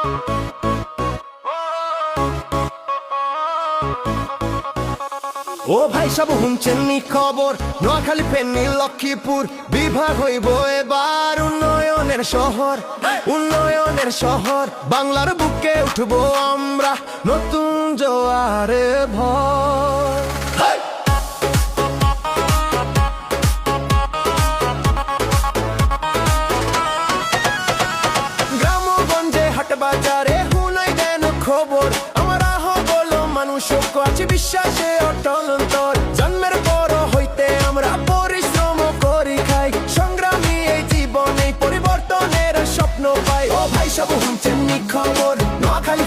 ও ভাই সব হুনছেন নি খবর? নোয়াখালী ফেননি লক্ষ্মীপুর, বিভাগ হইব এবার উন্নয়নের শহর। উন্নয়নের শহর, বাংলার বুকে উঠবো আমরা। নতুন জোয়ারে ভর। বাজারে হুনাই দেন খবর। আমরা বলো, মানুষ আছে, বিশ্বাসে অটল অন্তর। জন্মের পর হইতে আমরা পরিশ্রম করি খাই। সংগ্রামী এই জীবনে পরিবর্তনের স্বপ্ন পাই। ও ভাই, সব শুনছেন নি খবর নোয়াখালী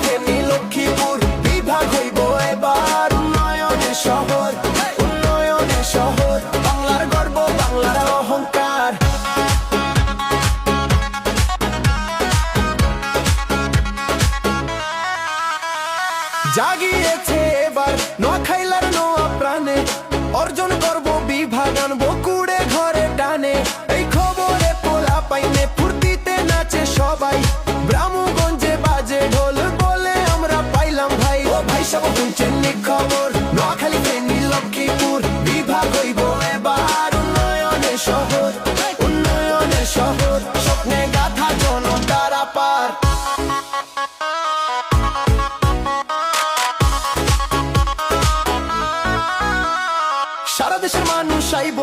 জাগিয়েছে এবার নোয়াখাইলার নোয়া প্রাণে। অর্জন করব বিভাগ আনব কুড়ে ঘরে টানে। এই খবরে পোলা পাইনে ফুর্তিতে নাচে সবাই। ব্রাহ্মগঞ্জে বাজে ঢোল বলে আমরা পাইলাম ভাই। ও ভাই, সব শুনছেন খবর? নোয়াখালী ফেনী, লক্ষ্মীপুর, বিভাগ হইব এবার উন্নয়নের শহর। উন্নয়নের শহর, স্বপ্নে গাথা জনতারা পার সারা দেশের মানুষ আইব,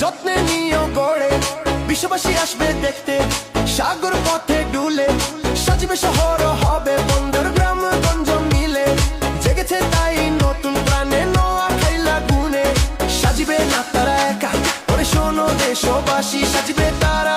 যত্নে নিয়ে গড়ে। বিশ্ববাসী আসবে দেখতে, সাগর পথে ডুলে। সাজবে শহর হবে বন্দর, গ্রাম, গঞ্জ মিলে। জেগেছে তাই নতুন প্রাণে নোয়া খাইলা গুনে সাজিবে না তারা একা ওরে শোনো দেশবাসী, সাজিবে তারা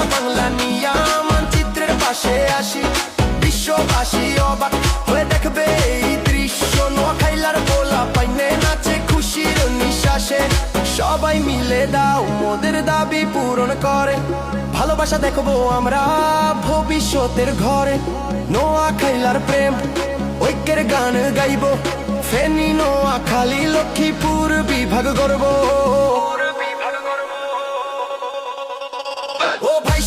সবাই মিলে দাও মোদের দাবি পূরণ করে। ভালোবাসা দেখব আমরা ভবিষ্যতের ঘরে। নোয়া খাইলার প্রেম ঐক্যের গান গাইব। ফেনি নোয়া খালি লক্ষ্মীপুর বিভাগ গর্ব ও ভাই